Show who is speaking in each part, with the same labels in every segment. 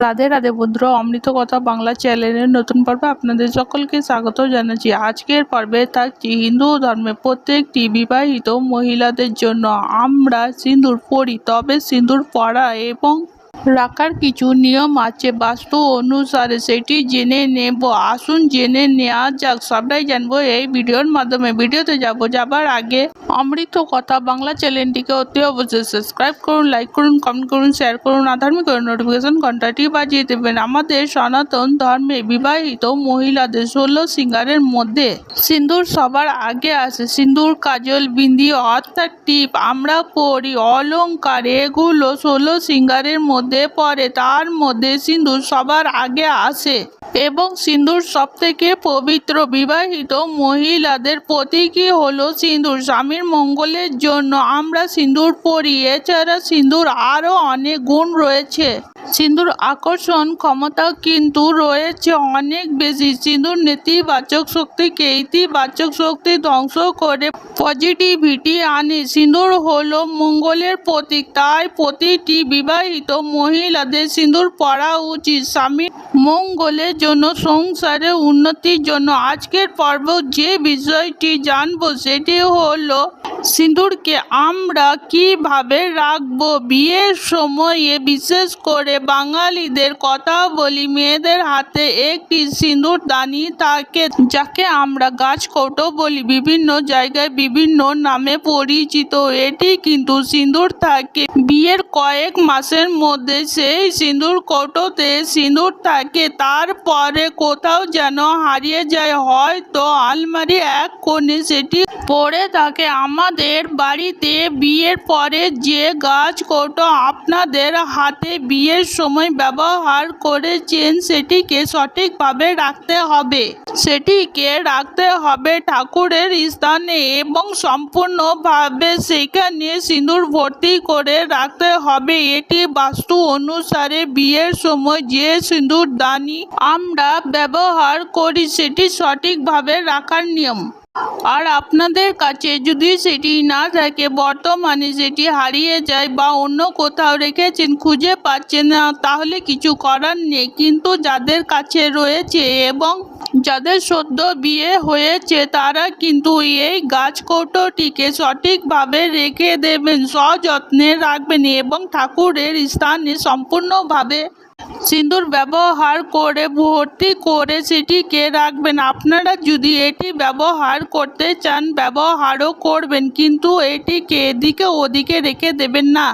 Speaker 1: রাধে রাধে বন্ধুরা, অমৃত কথা বাংলা চ্যানেলের নতুন পর্বে আপনাদের সকলকে স্বাগত জানাচ্ছি। আজকের পর্বে থাকছি হিন্দু ধর্মে প্রত্যেকটি বিবাহিত মহিলাদের জন্য। আমরা সিঁদুর পড়ি তবে সিঁদুর পড়া এবং রাখার কিছু নিয়ম আছে। বাস্তু অনুসারে সেটি জেনে নেব। আসুন জেনে নেওয়া যাক। সবটাই জানব এই ভিডিওর মাধ্যমে। ভিডিওতে যাব যাবার আগে অমৃত কথা বাংলা চ্যানেলটিকে অতি অবশ্যই সাবস্ক্রাইব করুন, লাইক করুন, কমেন্ট করুন, শেয়ার করুন আধার্মিক করুন নোটিফিকেশন ঘন্টাটি বাজিয়ে দেবেন। আমাদের সনাতন ধর্মে বিবাহিত মহিলাদের ষোলো সিঙ্গারের মধ্যে সিন্দুর সবার আগে আসে। সিন্দুর, কাজল, বিন্দি অর্থাৎ টিপ। আমরা পরি অলঙ্কার এগুলো ষোলো সিঙ্গারের মধ্যে পড়ে, তার মধ্যে সিন্দুর সবার আগে আসে এবং সিন্দুর সব থেকে পবিত্র। বিবাহিত মহিলাদের প্রতীকী হলো সিঁদুর স্বামীর মঙ্গলের জন্য আমরা সিঁদুর পরি এছাড়া সিন্দুর আরও অনেক গুণ রয়েছে। সিন্দুর আকর্ষণ ক্ষমতা কিন্তু রয়েছে অনেক বেশি। সিন্দুর নেতিবাচক শক্তিকে ইতিবাচক শক্তি ধ্বংস করে পজিটিভিটি আনে। সিন্দুর হলো মঙ্গলের প্রতীক, তাই প্রতিটি বিবাহিত মহিলাদের সিন্দুর পরা উচিত। স্বামীর মঙ্গলের জন্য, সংসারে উন্নতির জন্য। আজকের পর্ব যে বিষয়টি জানব সেটি হলো সিঁদুরকে আমরা কীভাবে রাখব? বিয়ের সময়ে বিশেষ করে বাঙালিদের কথা বলি, মেয়েদের হাতে একটি সিঁদুর দানি থাকে যাকে আমরা গাছ কৌটো বলি। বিভিন্ন জায়গায় বিভিন্ন নামে পরিচিত, এটি কিন্তু সিঁদুর থাকে। বিয়ের কয়েক মাসের মধ্যে সেই সিঁদুর কৌটোতে সিঁদুর থাকে। তারপরে কোথাও যেন হারিয়ে যায়, হয়তো আলমারি এক কোণে সেটি পড়ে থাকে। আমাদের বাড়িতে বিয়ের পরে যে গাছ কৌটো আপনাদের হাতে বিয়ের সময় ব্যবহার করেছেন সেটিকে সঠিকভাবে রাখতে হবে। সেটিকে রাখতে হবে ঠাকুরের স্থানে এবং সম্পূর্ণভাবে সেখানে সিঁদুর ভর্তি করে রাখতে হবে। এটি বাস্তু অনুসারে বিয়ের সময় যে সিঁদুর দানি আমরা ব্যবহার করি, সেটি সঠিকভাবে রাখার নিয়ম। আর আপনাদের কাছে যদি সেটি না থাকে, বর্তমানে সেটি হারিয়ে যায় বা অন্য কোথাও রেখেছেন, খুঁজে পাচ্ছেন না, তাহলে কিছু করার নেই। কিন্তু যাদের কাছে রয়েছে এবং যাদের সদ্য বিয়ে হয়েছে, তারা কিন্তু এই গাছ কৌটোটিকে সঠিকভাবে রেখে দেবেন, সযত্নে রাখবেন এবং ঠাকুরের স্থানে সম্পূর্ণভাবে সিঁদুর ব্যবহার করে ভর্তি করে সেটিকে রাখবেন? আপনারা যদি এটি ব্যবহার করতে চান, ব্যবহারও করবেন, কিন্তু এটিকে এদিকে ওদিকে রেখে দেবেন না।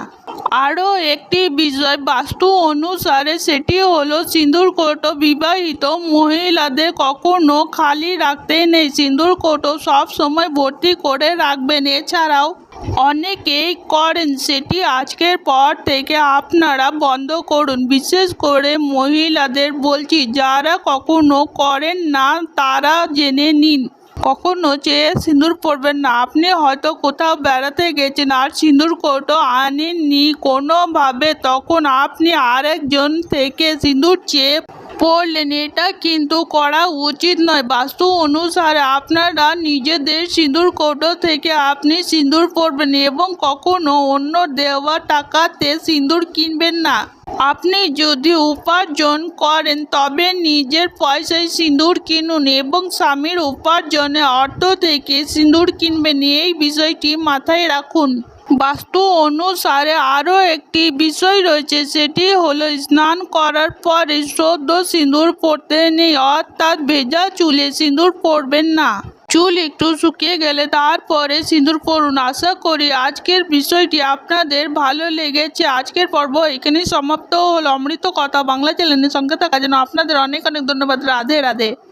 Speaker 1: আরও একটি বিষয়, বাস্তু অনুসারে সেটি হলো সিঁদুর কোটো বিবাহিত মহিলাদের কখনো খালি রাখতে নেই। সিঁদুর কোটো সব সময় ভর্তি করে রাখবেন। এছাড়াও অনেকেই করেন, সেটি আজকের পর থেকে আপনারা বন্ধ করুন। বিশেষ করে মহিলাদের বলছি, যারা কখনো করেন না, তারা জেনে নিন। কখনো চেয়ে সিঁদুর পরবেন না। আপনি হয়তো কোথাও বেড়াতে গেছেন আর সিঁদুর কৌটো আনেননি। কোনোভাবে তখন আপনি আরেকজন থেকে সিঁদুর চেয়ে পড়লেন এটা কিন্তু করা উচিত নয়। বাস্তু অনুসারে আপনারা নিজেদের সিঁদুর কৌটো থেকে আপনি সিঁদুর পরবেন এবং কখনো অন্য দেওয়া টাকাতে সিঁদুর কিনবেন না। আপনি যদি উপার্জন করেন, তবে নিজের পয়সায় সিঁদুর কিনুন এবং স্বামীর উপার্জনে অর্থ থেকে সিঁদুর কিনবেন। এই বিষয়টি মাথায় রাখুন। বাস্তু অনুসারে আরও একটি বিষয় রয়েছে, সেটি হলো স্নান করার পরে সদ্য সিঁদুর পরতে নেই, অর্থাৎ ভেজা চুলে সিঁদুর পরবেন না। চুল একটু শুকিয়ে গেলে তারপরে সিঁদুর পরুন আশা করি আজকের বিষয়টি আপনাদের ভালো লেগেছে। আজকের পর্ব এখানেই সমাপ্ত হলো। অমৃত কথা বাংলা চ্যানেলের সঙ্গে থাকার জন্য আপনাদের অনেক অনেক ধন্যবাদ। রাধে রাধে।